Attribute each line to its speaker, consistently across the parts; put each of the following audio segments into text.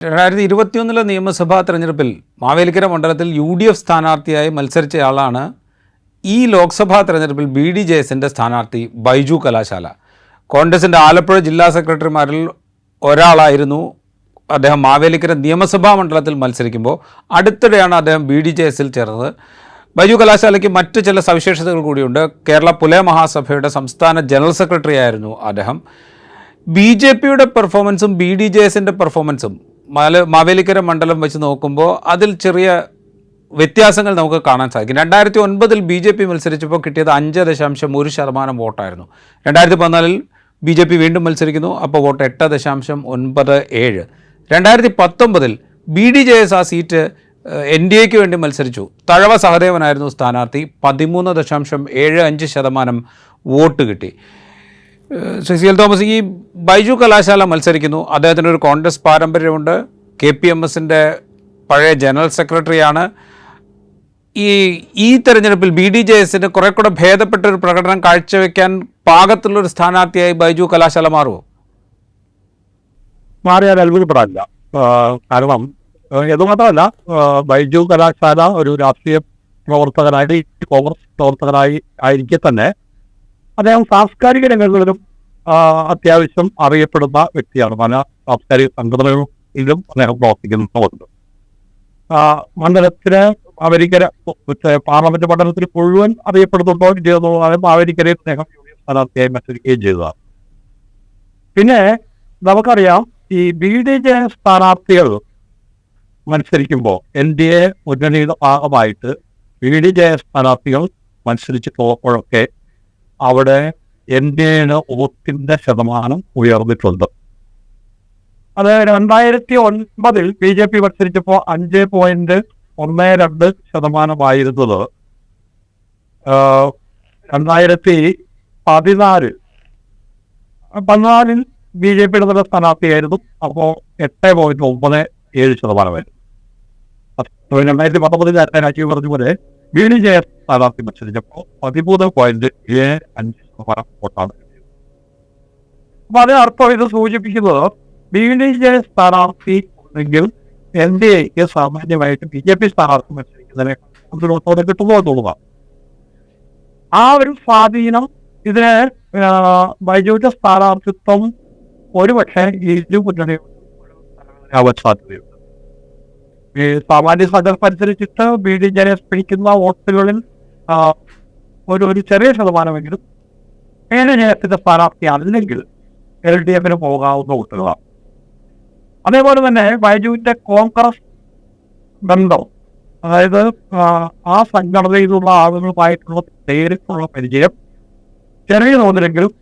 Speaker 1: രണ്ടായിരത്തി ഇരുപത്തിയൊന്നിലെ നിയമസഭാ തെരഞ്ഞെടുപ്പിൽ മാവേലിക്കര മണ്ഡലത്തിൽ യു ഡി എഫ് സ്ഥാനാർത്ഥിയായി മത്സരിച്ചയാളാണ് ഈ ലോക്സഭാ തെരഞ്ഞെടുപ്പിൽ ബി ഡി ജെ എസിന്റെ സ്ഥാനാർത്ഥി ബൈജു കലാശാല. കോൺഗ്രസിന്റെ ആലപ്പുഴ ജില്ലാ സെക്രട്ടറിമാരിൽ ഒരാളായിരുന്നു അദ്ദേഹം മാവേലിക്കര നിയമസഭാ മണ്ഡലത്തിൽ മത്സരിക്കുമ്പോൾ. അടുത്തിടെയാണ് അദ്ദേഹം ബി ഡി ജെ എസിൽ ചേർന്നത്. ബൈജു കലാശാലയ്ക്ക് മറ്റ് ചില സവിശേഷതകൾ കൂടിയുണ്ട്. കേരള പുലയ മഹാസഭയുടെ സംസ്ഥാന ജനറൽ സെക്രട്ടറി ആയിരുന്നു അദ്ദേഹം. ബി ജെ പിയുടെ പെർഫോമൻസും ബി ഡി ജെ എസിന്റെ പെർഫോമൻസും മാല മാവേലിക്കര മണ്ഡലം വെച്ച് നോക്കുമ്പോൾ അതിൽ ചെറിയ വ്യത്യാസങ്ങൾ നമുക്ക് കാണാൻ സാധിക്കും. രണ്ടായിരത്തി ഒൻപതിൽ ബി ജെ പി മത്സരിച്ചപ്പോൾ കിട്ടിയത് അഞ്ച് ദശാംശം ഒരു ശതമാനം വോട്ടായിരുന്നു. രണ്ടായിരത്തി പതിനാലിൽ ബി ജെ പി വീണ്ടും മത്സരിക്കുന്നു അപ്പോൾ വോട്ട് എട്ട് ദശാംശം ഒൻപത് ഏഴ്. രണ്ടായിരത്തി പത്തൊമ്പതിൽ ബി ഡി ജെ എസ് ആ സീറ്റ് എൻ ഡി എക്ക് വേണ്ടി മത്സരിച്ചു. തഴവ സഹദേവനായിരുന്നു സ്ഥാനാർത്ഥി പതിമൂന്ന് ദശാംശം ഏഴ് അഞ്ച് ശതമാനം വോട്ട് കിട്ടി. സി എൽ തോമസ് ഈ ബൈജു കലാശാല മത്സരിക്കുന്നു. അദ്ദേഹത്തിന് ഒരു കോൺഗ്രസ് പാരമ്പര്യമുണ്ട്. കെ പി എം എസിന്റെ പഴയ ജനറൽ സെക്രട്ടറിയാണ്. ഈ ഈ തെരഞ്ഞെടുപ്പിൽ ബി ഡി ജെ എസിന് കുറെ കൂടെ ഭേദപ്പെട്ട ഒരു പ്രകടനം കാഴ്ചവെക്കാൻ പാകത്തിലുള്ളൊരു സ്ഥാനാർത്ഥിയായി ബൈജു കലാശാല മാറുമോ
Speaker 2: മാറിയാൽ അത്ഭുതപ്പെടാനില്ല. കാരണം എന്തുമാത്രമല്ല ബൈജു കലാശാല ഒരു രാഷ്ട്രീയ പ്രവർത്തകനായി കോൺഗ്രസ് പ്രവർത്തകനായി ആയിരിക്കെ തന്നെ അദ്ദേഹം സാംസ്കാരിക രംഗങ്ങളിലും അത്യാവശ്യം അറിയപ്പെടുന്ന വ്യക്തിയാണ്. പല സാംസ്കാരിക സംഘടനകളിലും അദ്ദേഹം പ്രവർത്തിക്കുന്നുണ്ട് മണ്ഡലത്തിന് അമേരിക്കര പാർലമെന്റ് മണ്ഡലത്തിൽ മുഴുവൻ അറിയപ്പെടുന്നുണ്ടോ ഇല്ലെന്നുള്ളതാണ് അമേരിക്കരയിൽ അദ്ദേഹം സ്ഥാനാർത്ഥിയായി മത്സരിക്കുകയും ചെയ്തതാണ്. പിന്നെ നമുക്കറിയാം ഈ ബി ഡി ജെ സ്ഥാനാർത്ഥികൾ മത്സരിക്കുമ്പോൾ എൻ ഡി എ മുന്നണിയുടെ ഭാഗമായിട്ട് ബി ഡി ജെ സ്ഥാനാർത്ഥികൾ മത്സരിച്ചിട്ടുള്ളപ്പോഴൊക്കെ അവിടെ എൻ ഓത്തിന്റെ ശതമാനം ഉയർന്നിട്ടുണ്ട്. അത് രണ്ടായിരത്തി ഒൻപതിൽ ബി ജെ പി മത്സരിച്ചപ്പോൾ അഞ്ച് പോയിന്റ് ഒന്ന് രണ്ട് ശതമാനമായിരുന്നത്. രണ്ടായിരത്തി പതിനാല് പതിനാലിൽ ബി ജെ പിയുടെ തന്നെ സ്ഥാനാർത്ഥിയായിരുന്നു. അപ്പോൾ എട്ട് പോയിന്റ് ഒമ്പത് ഏഴ് ശതമാനമായിരുന്നു. രണ്ടായിരത്തി പത്തൊമ്പതിൽ രാജീവ് പറഞ്ഞ പോലെ ഡി ജെ സ്ഥാനാർത്ഥി മത്സരിച്ചപ്പോൾ പതിമൂന്ന് പോയിന്റ് ഏഴ് അഞ്ച് കിട്ടിയത്. അപ്പൊ അതിനർത്ഥം ഇത് സൂചിപ്പിക്കുന്നത് ബി ഡി ജെ സ്ഥാനാർത്ഥി ഉണ്ടെങ്കിൽ എൻ ഡി എക്ക് സാമാന്യമായിട്ട് ബി ജെ പി സ്ഥാനാർത്ഥി മത്സരിക്കുന്നതിനെ പ്രതിരോധത്തോടെ കിട്ടുന്നു എന്നുള്ളതാണ് ആ ഒരു സ്വാധീനം ഇതിനെ ബൈജുവിന്റെ സ്ഥാനാർത്ഥിത്വം ഒരുപക്ഷെ ഇരു മുന്നണിയാവാൻ സാധ്യതയുണ്ട് ഈ സാമാന്യ സന്ദർഭം അനുസരിച്ചിട്ട് ബി ഡി ജെ സ്പിക്കുന്ന വോട്ടുകളിൽ ഒരു ഒരു ചെറിയ ശതമാനമെങ്കിലും ഏഴ് ജയത്തിന്റെ സ്ഥാനാർത്ഥിയാണെങ്കിൽ എൽ ഡി എഫിന് പോകാവുന്ന വോട്ടുകളാണ് അതേപോലെ തന്നെ ബൈജുവിന്റെ കോൺഗ്രസ് ബന്ധം അതായത് ആ, സംഘടനയിലുള്ള ആളുകളുമായിട്ടുള്ള നേരിട്ടുള്ള പരിചയം ചെറിയ തോതിലെങ്കിലും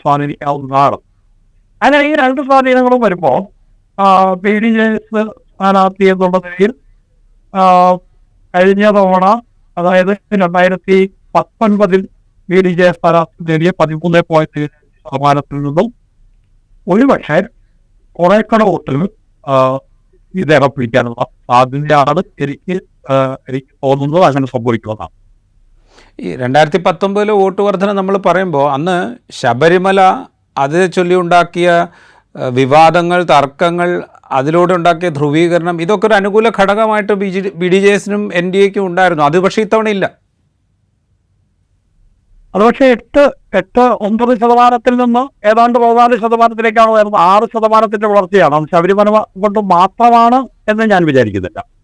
Speaker 2: സ്വാധീനിക്കാവുന്നതാണ്. അങ്ങനെ ഈ രണ്ട് സ്വാധീനങ്ങളും വരുമ്പോൾ ബി ഡി ജെ എസ് സ്ഥാനാർത്ഥി എന്നുള്ള നിലയിൽ കഴിഞ്ഞ തവണ അതായത് രണ്ടായിരത്തി പത്തൊൻപതിൽ ബി ഡി ജെ സ്ഥാനാർത്ഥി നേടിയ പതിമൂന്ന് പോയിന്റ് ഏഴ് ശതമാനത്തിൽ നിന്നും ഒരുപക്ഷെ കുറെ കൂടെ വോട്ടുകൾ ഇദ്ദേഹം പിടിക്കാനുള്ള സാധ്യതയാണ് എനിക്ക് എനിക്ക് തോന്നുന്നത് അങ്ങനെ സംഭവിക്കുന്നതാണ്
Speaker 1: ഈ രണ്ടായിരത്തി പത്തൊമ്പതിലെ വോട്ട് വർധന നമ്മൾ പറയുമ്പോൾ അന്ന് ശബരിമല അതിനെ ചൊല്ലി ഉണ്ടാക്കിയ വിവാദങ്ങൾ തർക്കങ്ങൾ അതിലൂടെ ഉണ്ടാക്കിയ ധ്രുവീകരണം ഇതൊക്കെ ഒരു അനുകൂല ഘടകമായിട്ട് B G B D J എസിനും N D എക്കും ഉണ്ടായിരുന്നു. അത് പക്ഷേ ഇത്തവണ ഇല്ല.
Speaker 2: അത് പക്ഷേ എട്ട് എട്ട് ഒമ്പത് ശതമാനത്തിൽ നിന്ന് ഏതാണ്ട് പതിനാല് ശതമാനത്തിലേക്കാണ് വരുന്നത് ആറ് ശതമാനത്തിന്റെ വളർച്ചയാണ്. ശബരിമല കൊണ്ട് മാത്രമാണ് എന്ന് ഞാൻ വിചാരിക്കുന്നില്ല.